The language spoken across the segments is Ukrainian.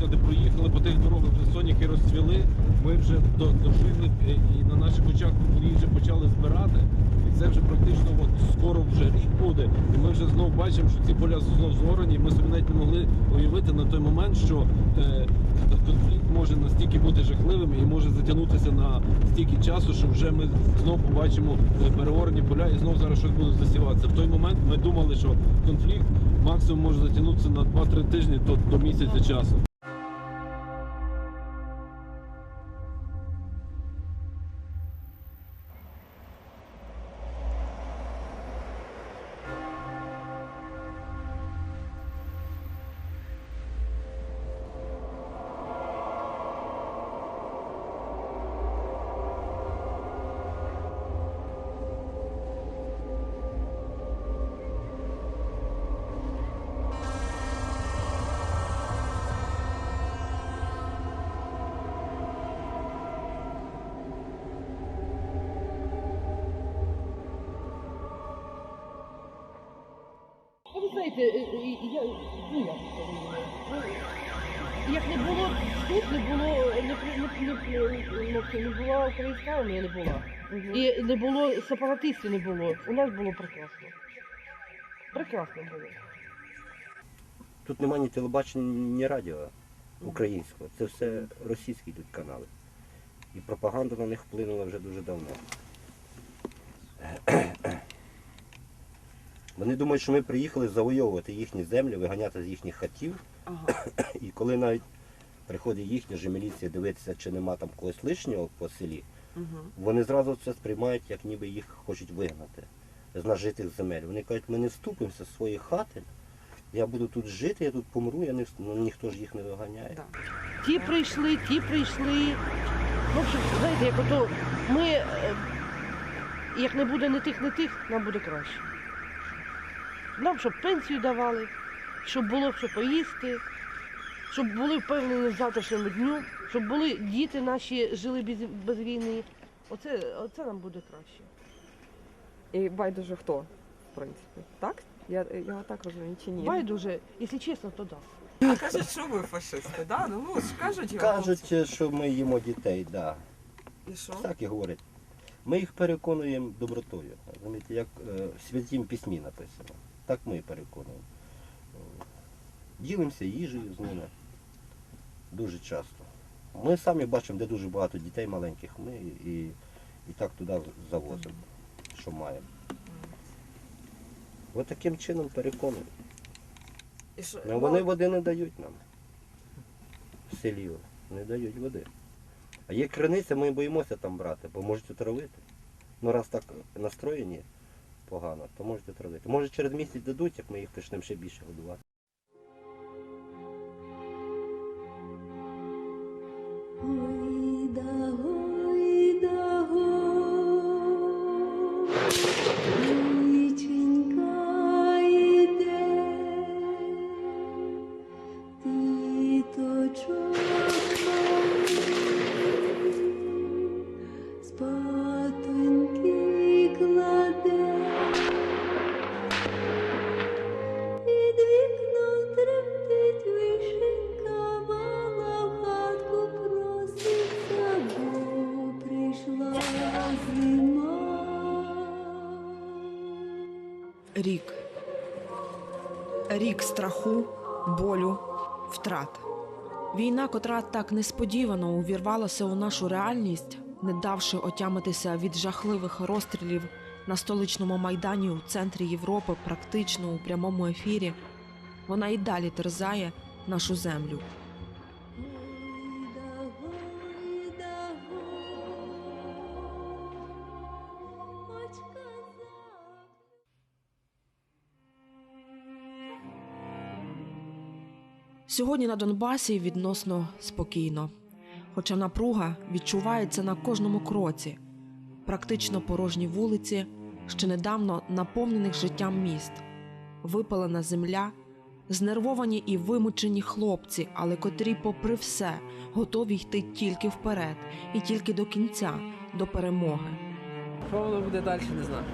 можна проїхали по тих дорогах, вже соняки розцвіли. Ми вже до- дожили е, і на наших очах їх вже почали збирати. І це вже практично от, скоро вже рік буде. І ми вже знову бачимо, що ці поля знов згорені. Ми собі навіть не могли уявити на той момент, що е, конфлікт може настільки бути жахливим і може затягнутися на стільки часу, що вже ми знову побачимо е, переорені поля і знову зараз щось буде засіватися. В той момент ми думали, що конфлікт максимум може затягнутися на 2-3 тижні до, до місяця часу. Знаєте, е, е, я, ну як ну, як не було тут, не було, не, не, не, не, не, не була українська армія, не була. І не було сепаратистів не було. У нас було прекрасно. Прекрасно було. Тут немає ні телебачення, ні радіо українського. Це все російські йдуть канали. І пропаганда на них вплинула вже дуже давно. Вони думають, що ми приїхали завойовувати їхні землі, виганяти з їхніх хатів. І коли навіть приходить їхня же міліція дивитися, чи нема там когось лишнього по селі, вони зразу це сприймають, як ніби їх хочуть вигнати з нажитих земель. Вони кажуть, ми не вступимося з своєї хати, я буду тут жити, я тут помру, я не, вст- ну, ніхто ж їх не виганяє. Ті прийшли, ті прийшли. Ну, знаєте, як ото ми, е, як не буде не тих, не тих, нам буде краще. Нам щоб пенсію давали, щоб було що поїсти, щоб були впевнені в завтрашньому дню, щоб були діти наші жили без, без війни. Оце, оце нам буде краще. І байдуже хто, в принципі. Так? Я, я так розумію, чи ні? Байдуже, якщо чесно, то да. А кажуть, що ви фашисти, да? Ну, ну ж кажуть його. Кажуть, що ми їмо дітей, да. І що? так і говорять. Ми їх переконуємо добротою. Розумієте, як е, в святім письмі написано. Так ми і переконуємо. Ділимося їжею з ними дуже часто. Ми самі бачимо, де дуже багато дітей маленьких. Ми і, і так туди завозимо, що маємо. Ось таким чином переконуємо. Ну, вони води не дають нам. В селі не дають води. А є криниця, ми боїмося там брати, бо можуть отравити. Ну раз так настроєні погано, то можете зробити. Може через місяць дадуть, як ми їх почнемо ще більше годувати. Гойда, Рік. Рік страху, болю, втрат. Війна, котра так несподівано увірвалася у нашу реальність, не давши отямитися від жахливих розстрілів на столичному майдані у центрі Європи, практично у прямому ефірі, вона і далі терзає нашу землю. Сьогодні на Донбасі відносно спокійно, хоча напруга відчувається на кожному кроці. Практично порожні вулиці, ще недавно наповнених життям міст, випалена земля, знервовані і вимучені хлопці, але котрі, попри все, готові йти тільки вперед і тільки до кінця, до перемоги. Що воно буде далі, не знаю.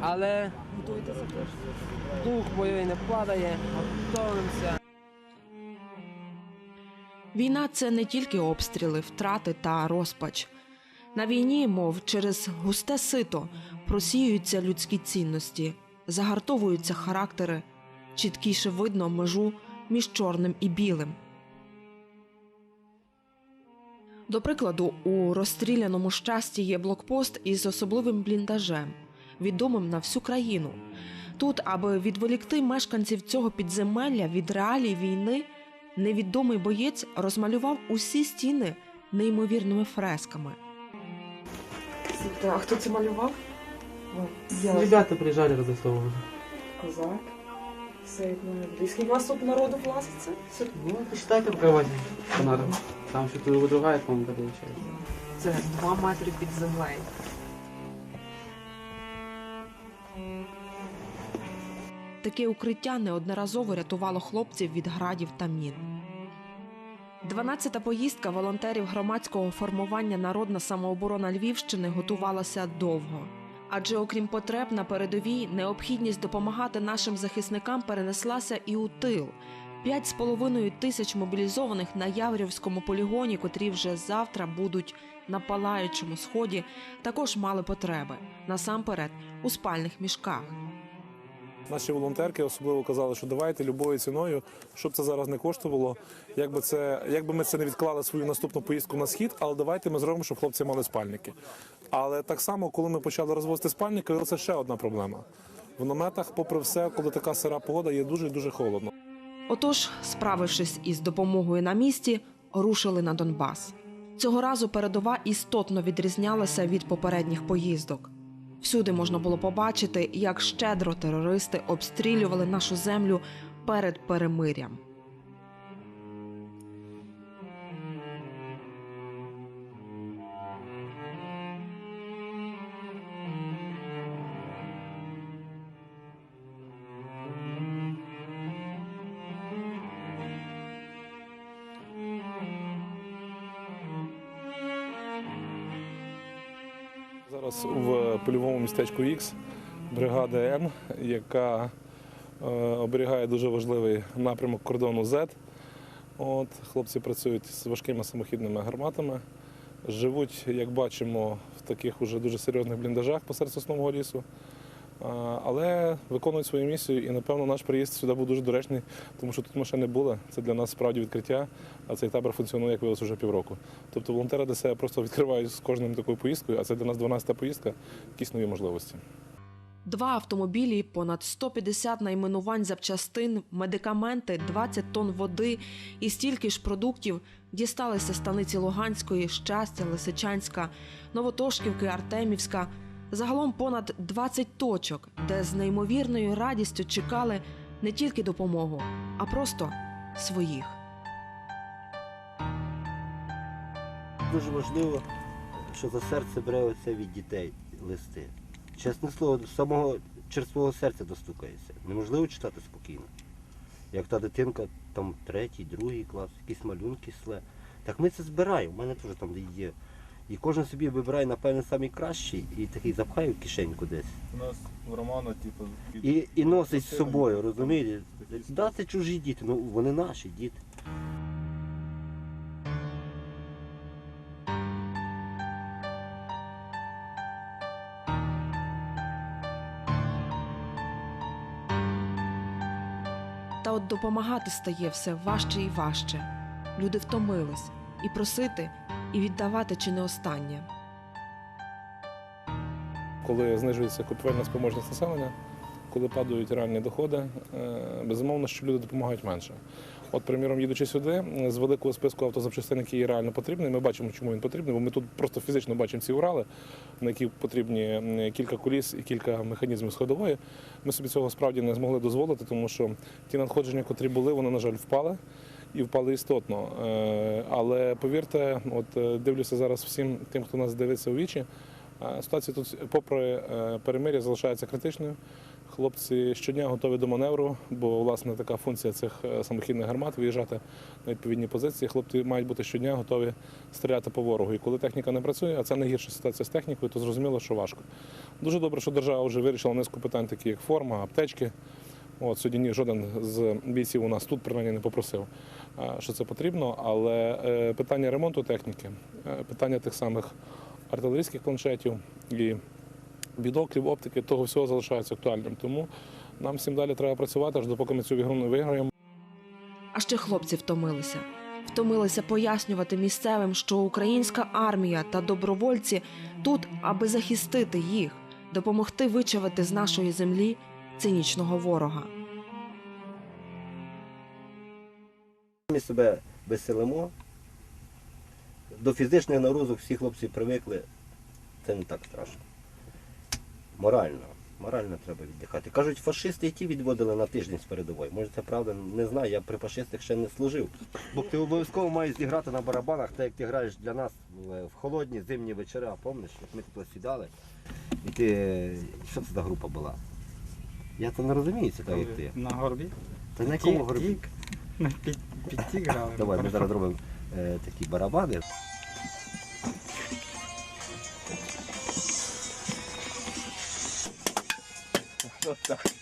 Але дух бойовий не вкладає, готуємося. Війна це не тільки обстріли, втрати та розпач. На війні, мов через густе сито, просіюються людські цінності, загартовуються характери, чіткіше видно межу між чорним і білим. До прикладу, у розстріляному щасті є блокпост із особливим бліндажем, відомим на всю країну. Тут, аби відволікти мешканців цього підземелля від реалій війни, невідомий боєць розмалював усі стіни неймовірними фресками. А хто це малював? Ребята приїжджали разрисовували. Козак. Все як має бути. І скільки у вас тут народу власиться? Ну, посчитайте пока возьми. Там тут другая комната получается. Це два метри під землею. Таке укриття неодноразово рятувало хлопців від градів та мін. 12-та поїздка волонтерів громадського формування Народна самооборона Львівщини готувалася довго. Адже окрім потреб на передовій, необхідність допомагати нашим захисникам перенеслася і у тил. П'ять з половиною тисяч мобілізованих на Яврівському полігоні, котрі вже завтра будуть на палаючому сході, також мали потреби насамперед у спальних мішках. Наші волонтерки особливо казали, що давайте любою ціною, щоб це зараз не коштувало. Якби це, якби ми це не відклали свою наступну поїздку на схід, але давайте ми зробимо, щоб хлопці мали спальники. Але так само, коли ми почали розвозити спальники, це ще одна проблема. В наметах, попри все, коли така сира погода, є дуже дуже холодно. Отож, справившись із допомогою на місці, рушили на Донбас. Цього разу передова істотно відрізнялася від попередніх поїздок. Всюди можна було побачити, як щедро терористи обстрілювали нашу землю перед перемирям. Зараз в польовому містечку Х бригада М, яка е, оберігає дуже важливий напрямок кордону Z. От, хлопці працюють з важкими самохідними гарматами. Живуть, як бачимо, в таких уже дуже серйозних бліндажах посеред соснового лісу. Але виконують свою місію, і напевно наш приїзд сюди був дуже доречний, тому що тут ми ще були. Це для нас справді відкриття, а цей табор функціонує, як виявилося, вже півроку. Тобто волонтери для себе просто відкривають з кожним такою поїздкою, а це для нас 12-та поїздка, якісь нові можливості. Два автомобілі, понад 150 найменувань запчастин, медикаменти, 20 тонн води і стільки ж продуктів дісталися станиці Луганської, Щастя, Лисичанська, Новотошківки, Артемівська. Загалом понад 20 точок, де з неймовірною радістю чекали не тільки допомогу, а просто своїх. Дуже важливо, що за серце бере оце від дітей листи. Чесне слово, до самого через свого серця достукається. Неможливо читати спокійно. Як та дитинка, там третій, другий клас, якісь малюнки сле. Так ми це збираємо, у мене теж там є. І кожен собі вибирає, напевне, найкращий і такий запхає в кишеньку десь. У нас в Романа, типу, під- І, і носить з собою, розумієте? Да, це чужі діти, ну вони наші діти. Та от допомагати стає все важче і важче. Люди втомились і просити, і віддавати чи не останнє. коли знижується купівельна спроможність населення, коли падають реальні доходи, е, безумовно, що люди допомагають менше. От, приміром, їдучи сюди, е, з великого списку автозапчастин, які є реально потрібні, ми бачимо, чому він потрібний, бо ми тут просто фізично бачимо ці Урали, на які потрібні кілька коліс і кілька механізмів сходової. Ми собі цього справді не змогли дозволити, тому що ті надходження, котрі були, вони, на жаль, впали. І впали істотно. Е, Але повірте, от е, дивлюся зараз всім тим, хто нас дивиться у вічі. Е, Ситуація тут, попри перемир'я, залишається критичною. Хлопці щодня готові до маневру, бо власне така функція цих самохідних гармат виїжджати на відповідні позиції. Хлопці мають бути щодня готові стріляти по ворогу. І коли техніка не працює, а це найгірша ситуація з технікою, то зрозуміло, що важко. Дуже добре, що держава вже вирішила низку питань, такі як форма, аптечки. От сьогодні ні, жоден з бійців у нас тут принаймні не попросив, що це потрібно. Але е, питання ремонту техніки, е, питання тих самих артилерійських планшетів і відоклів, оптики, того всього залишається актуальним. Тому нам всім далі треба працювати, аж допоки ми цю ігру не виграємо. А ще хлопці втомилися. Втомилися пояснювати місцевим, що українська армія та добровольці тут, аби захистити їх, допомогти вичавити з нашої землі цинічного ворога. Ми себе веселимо. До фізичних нагрузок всі хлопці привикли. Це не так страшно. Морально. Морально треба віддихати. Кажуть, фашисти і ті відводили на тиждень з передової. Може це правда, не знаю, я при фашистах ще не служив. Бо ти обов'язково маєш зіграти на барабанах, так як ти граєш для нас в в холодні зимні вечора, пам'ятаєш, як ми тут сідали. І ти. Що це за група була? Я то не розумію, це так як ти. На горбі? Та на якому горбі? Під, під ті грали. Давай, ми зараз робимо е, такі барабани. Давай,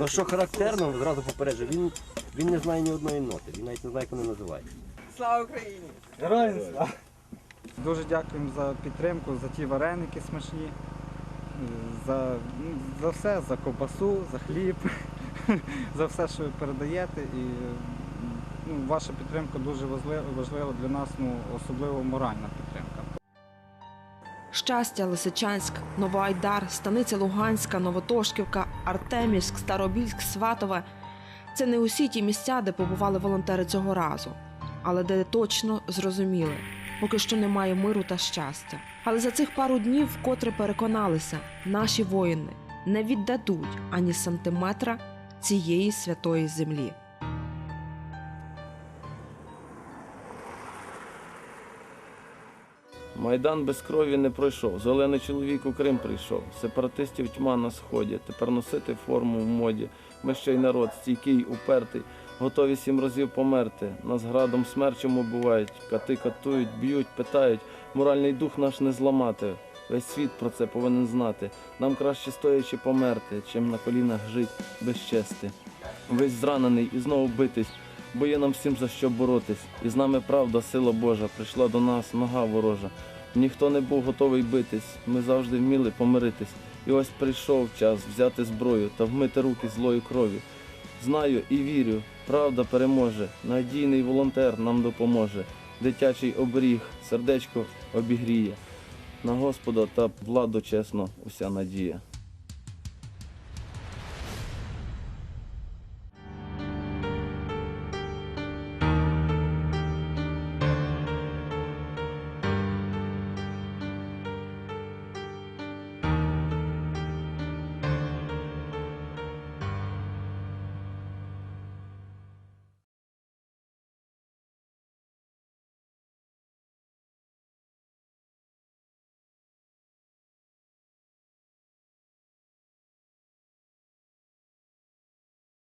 Ну що характерно, зразу попереджу, він, він не знає ні одної ноти, він навіть не знає, як вони називаються. Слава Україні! Героям слава! Дуже дякуємо за підтримку, за ті вареники смачні, за, ну, за все, за ковбасу, за хліб, за все, що ви передаєте. І ну, ваша підтримка дуже важлива, важлива для нас, ну, особливо моральна підтримка. Щастя, Лисичанськ, Новоайдар, Станиця Луганська, Новотошківка, Артемівськ, Старобільськ, Сватове це не усі ті місця, де побували волонтери цього разу, але де точно зрозуміли, поки що немає миру та щастя. Але за цих пару днів вкотре переконалися, наші воїни не віддадуть ані сантиметра цієї святої землі. Майдан без крові не пройшов. Зелений чоловік у Крим прийшов. Сепаратистів тьма на сході. Тепер носити форму в моді. Ми ще й народ, стійкий, упертий, готові сім разів померти. Нас градом смерчем убивають, кати катують, б'ють, питають. Моральний дух наш не зламати. Весь світ про це повинен знати. Нам краще стоячи померти, чим на колінах жить без чести. Весь зранений і знову битись, бо є нам всім за що боротись. І з нами правда, сила Божа, прийшла до нас нога ворожа. Ніхто не був готовий битись, ми завжди вміли помиритись. І ось прийшов час взяти зброю та вмити руки злої крові. Знаю і вірю, правда переможе, надійний волонтер нам допоможе, дитячий оберіг, сердечко обігріє. На Господа та владу чесно, уся надія.